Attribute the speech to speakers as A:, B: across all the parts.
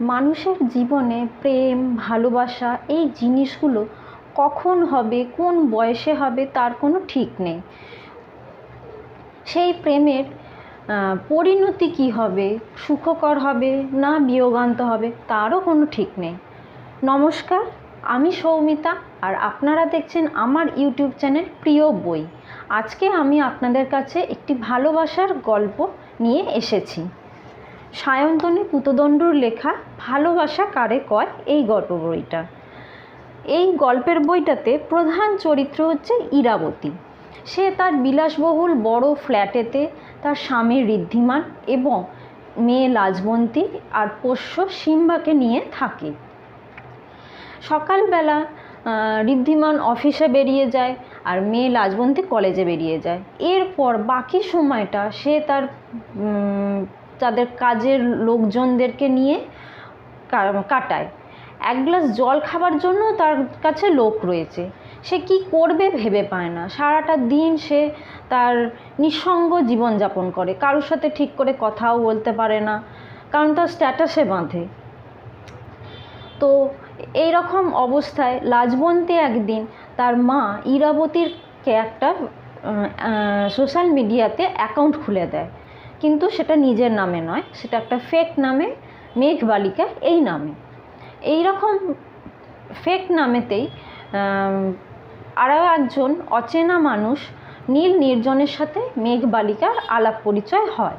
A: মানুষের জীবনে প্রেম, ভালোবাসা এই জিনিসগুলো কখন হবে, কোন বয়সে হবে তার কোনো ঠিক নেই। সেই প্রেমের পরিণতি কী হবে, সুখকর হবে না বিয়োগান্ত হবে তারও কোনো ঠিক নেই। নমস্কার, আমি সৌমিতা আর আপনারা দেখছেন আমার ইউটিউব চ্যানেল প্রিয় বই। আজকে আমি আপনাদের কাছে একটি ভালোবাসার গল্প নিয়ে এসেছি। সায়ন্তনী পুতদণ্ডুর লেখা ভালোবাসা কারে কয়? এই গল্প বইটা। এই গল্পের বইটাতে প্রধান চরিত্র হচ্ছে ইরাবতী। সে তার বিলাসবহুল বড় ফ্ল্যাটেতে তার স্বামী ঋদ্ধিমান এবং মেয়ে লাজবন্তী আর পোষ্য সিম্বাকে নিয়ে থাকে। সকালবেলা ঋদ্ধিমান অফিসে বেরিয়ে যায় আর মেয়ে লাজবন্তী কলেজে বেরিয়ে যায়। এরপর বাকি সময়টা সে তার তাদের কাজের লোকজনদেরকে নিয়ে কাটায়। এক গ্লাস জল খাবার জন্য তার কাছে লোক রয়েছে। সে কি করবে ভেবে পায় না। সারাটা দিন সে তার নিঃসঙ্গ জীবনযাপন করে। কারোর সাথে ঠিক করে কথাও বলতে পারে না, কারণ তার স্ট্যাটাসে বাঁধে। তো এই রকম অবস্থায় লাজবন্তী একদিন তার মা ইরাবতীরকে একটা সোশ্যাল মিডিয়াতে অ্যাকাউন্ট খুলে দেয়। কিন্তু সেটা নিজের নামে নয়, সেটা একটা ফেক নামে মেঘ বালিকা এই নামে। এই রকম ফেক নামেতেই আরও একজন অচেনা মানুষ নীল নির্জনের সাথে মেঘ বালিকার আলাপ পরিচয় হয়।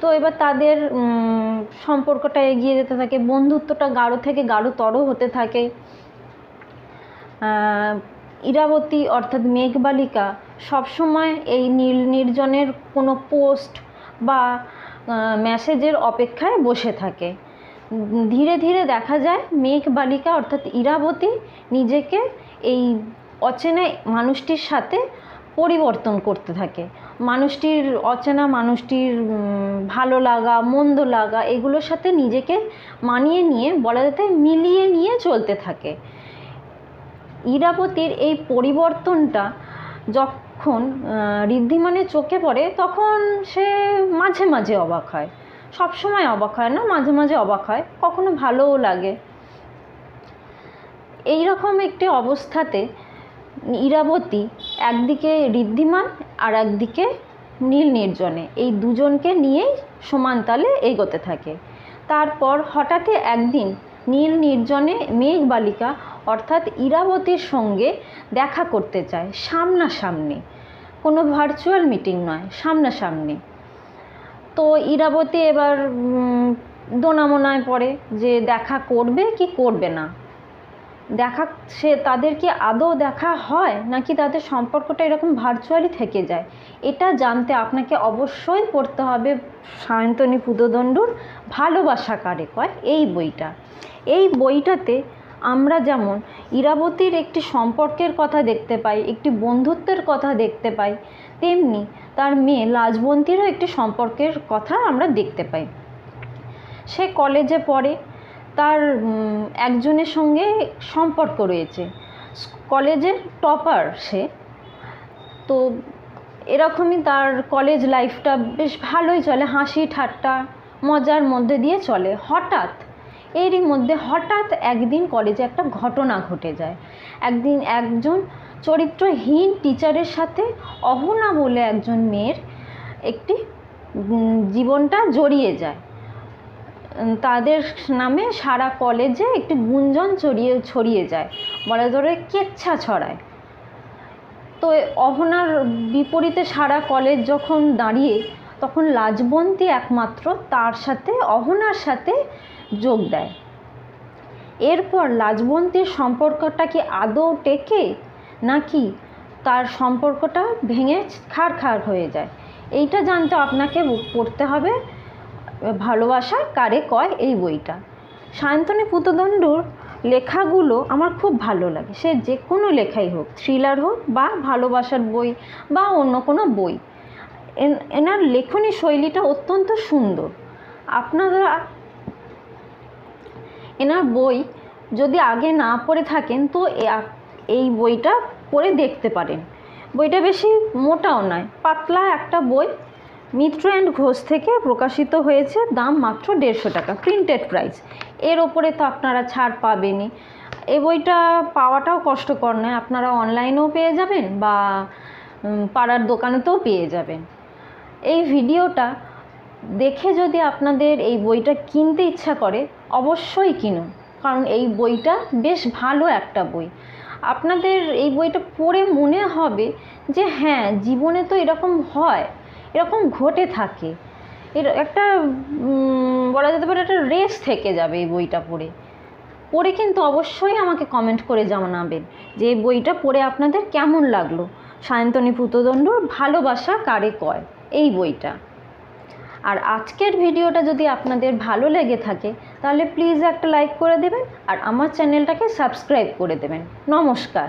A: তো এবার তাদের সম্পর্কটা এগিয়ে যেতে থাকে, বন্ধুত্বটা গাঢ় থেকে গাঢ়তর হতে থাকে। ইরাবতী অর্থাৎ মেঘবালিকা সবসময় এই নীল নির্জনের কোনো পোস্ট বা মেসেজের অপেক্ষায় বসে থাকে। ধীরে ধীরে দেখা যায় মেঘ বালিকা অর্থাৎ ইরাবতী নিজেকে এই অচেনা মানুষটির সাথে পরিবর্তন করতে থাকে। মানুষটির অচেনা মানুষটির ভালো লাগা, মন্দ লাগা এগুলোর সাথে নিজেকে মানিয়ে নিয়ে বলা যেতে মিলিয়ে নিয়ে চলতে থাকে। ইরাবতীর এই পরিবর্তনটা যখন ঋদ্ধিমানের চোখে পড়ে, তখন সে মাঝে মাঝে অবাক হয়। সব সময় অবাক হয় না, মাঝে মাঝে অবাক হয়, কখনো ভালোও লাগে। এই রকম একটি অবস্থাতে ইরাবতী একদিকে ঋদ্ধিমান আর একদিকে নীল নির্জনে, এই দুজনকে নিয়েই সমান তালে এগোতে থাকে। তারপর হঠাৎই একদিন নীল নির্জনে মেঘ বালিকা অর্থাৎ ইরাবতীর সঙ্গে দেখা করতে চায়, সামনাসামনি। কোনো ভার্চুয়াল মিটিং নয়, সামনাসামনি। তো ইরাবতী এবার দোনামোনায় পড়ে যে দেখা করবে কি করবে না? দেখা, সে তাদের কি আদৌ দেখা হয়, নাকি তাদের সম্পর্কটা এরকম ভার্চুয়ালি থেকে যায়? এটা জানতে আপনাকে অবশ্যই পড়তে হবে সায়ন্তনী পুদদণ্ডুর ভালোবাসা কারে কয়, এই বইটা। এই বইটাতে আমরা যেমন ইরাবতীর একটি সম্পর্কের কথা দেখতে পাই, একটি বন্ধুত্বের কথা দেখতে পাই, তেমনি তার মেয়ে লাজবন্তীরও একটি সম্পর্কের কথা আমরা দেখতে পাই। সে কলেজে পড়ে, তার একজনের সঙ্গে সম্পর্ক রয়েছে। কলেজের টপার সে। তো এরকমই তার কলেজ লাইফটা বেশ ভালোই চলে হাসি ঠাট্টা মজার মধ্যে দিয়ে চলে। হঠাৎ এরই মধ্যে হঠাৎ একদিন কলেজে একটা ঘটনা ঘটে যায়। একদিন একজন চরিত্রহীন টিচারের সাথে অহনা বলে একজন মেয়ের একটি জীবনটা জড়িয়ে যায়। তাদের নামে সারা কলেজে একটি গুঞ্জন ছড়িয়ে ছড়িয়ে যায়। বলে ধরে কেচ্ছা ছড়ায়। তো অহনার বিপরীতে সারা কলেজ যখন দাঁড়িয়ে তখন লাজবন্তী একমাত্র তার সাথে, অহনার সাথে যোগ দেয়। এরপর লাজবন্তীর সম্পর্কটা কি আদৌ টেকে, নাকি তার সম্পর্কটা ভেঙে খার খার হয়ে যায়? এইটা জানতে আপনাকে পড়তে হবে। ভালোবাসা কারে কয় এই বইটা। সায়ন্তনী পুতদণ্ডুর লেখাগুলো আমার খুব ভালো লাগে। সে যে কোনো লেখাই হোক থ্রিলার হোক বা ভালোবাসার বই বা অন্য কোনো বই। এনার লেখনী শৈলীটা অত্যন্ত সুন্দর। আপনারা এনার বই যদি আগে না পড়ে থাকেন, তো এই বইটা পড়ে দেখতে পারেন। বইটা বেশি মোটাও নয়, পাতলা একটা বই। মিত্র অ্যান্ড ঘোষ থেকে প্রকাশিত হয়েছে, দাম মাত্র দেড়শো টাকা, প্রিন্টেড প্রাইস। এর ওপরে তো আপনারা ছাড় পাবেনই। এই বইটা পাওয়াটাও কষ্টকর নয়, আপনারা অনলাইনেও পেয়ে যাবেন বা পাড়ার দোকানেতেও পেয়ে যাবেন। এই ভিডিওটা দেখে যদি আপনাদের এই বইটা কিনতে ইচ্ছা করে, অবশ্যই কিনুন। কারণ এই বইটা বেশ ভালো একটা বই। আপনাদের এই বইটা পড়ে মনে হবে যে হ্যাঁ জীবনে তো এরকম হয়, এরকম ঘটে থাকে। এর একটা বলা যেতে পারে একটা রেস থেকে যাবে এই বইটা পড়ে। পড়ে কিন্তু অবশ্যই আমাকে কমেন্ট করে জানাবেন যে, এই বইটা পড়ে আপনাদের কেমন লাগল? সায়ন্তনী পুতদণ্ডর ভালোবাসা কারে কয়? এই বইটা। আর আজকের ভিডিওটা যদি আপনাদের ভালো লেগে থাকে, তাহলে প্লিজ একটা লাইক করে দেবেন আর আমার চ্যানেলটাকে সাবস্ক্রাইব করে দেবেন। নমস্কার।